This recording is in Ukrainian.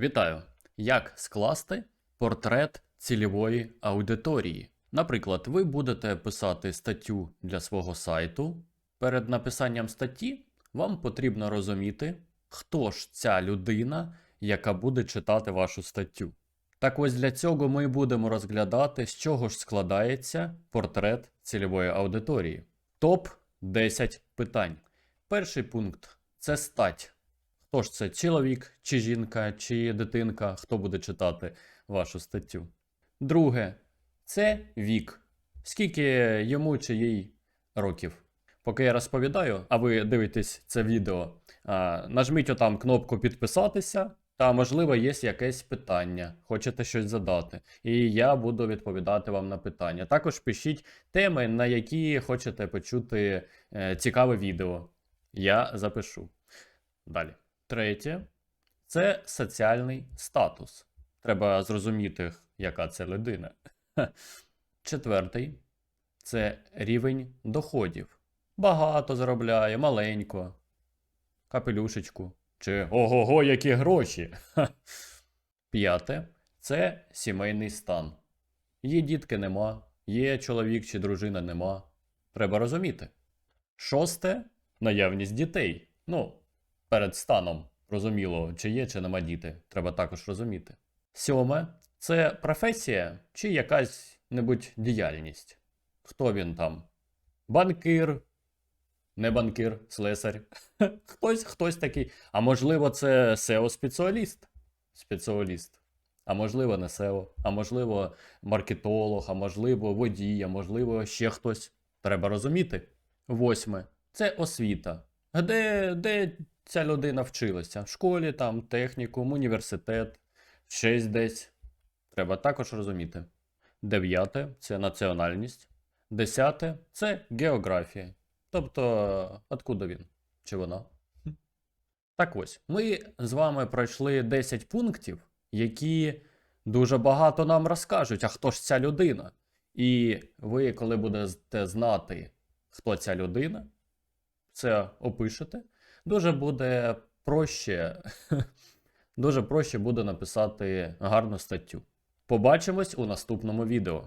Вітаю! Як скласти портрет цільової аудиторії? Наприклад, ви будете писати статтю для свого сайту. Перед написанням статті вам потрібно розуміти, хто ж ця людина, яка буде читати вашу статтю. Так ось для цього ми будемо розглядати, з чого ж складається портрет цільової аудиторії. Топ 10 питань. Перший пункт це стать. Хто ж це чоловік, чи жінка, чи дитинка, хто буде читати вашу статтю. Друге, це вік. Скільки йому чи їй років. Поки я розповідаю, а ви дивитесь це відео, нажміть отам кнопку підписатися, та, можливо, є якесь питання, хочете щось задати. І я буду відповідати вам на питання. Також пишіть теми, на які хочете почути е, цікаве відео. Я запишу. Далі. Третє це соціальний статус. Треба зрозуміти, яка це людина. Четвертий це рівень доходів. Багато заробляє, маленько, капелюшечку. Чи ого-го, які гроші. П'яте це сімейний стан. Є дітки нема, є чоловік чи дружина нема. Треба розуміти. Шосте наявність дітей. Ну, перед станом. Розуміло, чи є, чи нема діти. Треба також розуміти. Сьоме це професія чи якась небудь діяльність. Хто він там? Банкир, не банкир, слесар. Хтось, хтось такий. А можливо, це SEO-спеціаліст. Спеціаліст. А можливо, не SEO, а можливо, маркетолог, а можливо, водій, а можливо, ще хтось. Треба розуміти. Восьме це освіта. Де, де ця людина вчилася? В школі, там, технікум, університет, щось десь. Треба також розуміти. Дев'яте це національність. Десяте це географія. Тобто, откуда він? Чи вона? Так ось, ми з вами пройшли 10 пунктів, які дуже багато нам розкажуть, а хто ж ця людина? І ви, коли будете знати, хто ця людина, це опишете, дуже буде проще, дуже проще буде написати гарну статтю. Побачимось у наступному відео.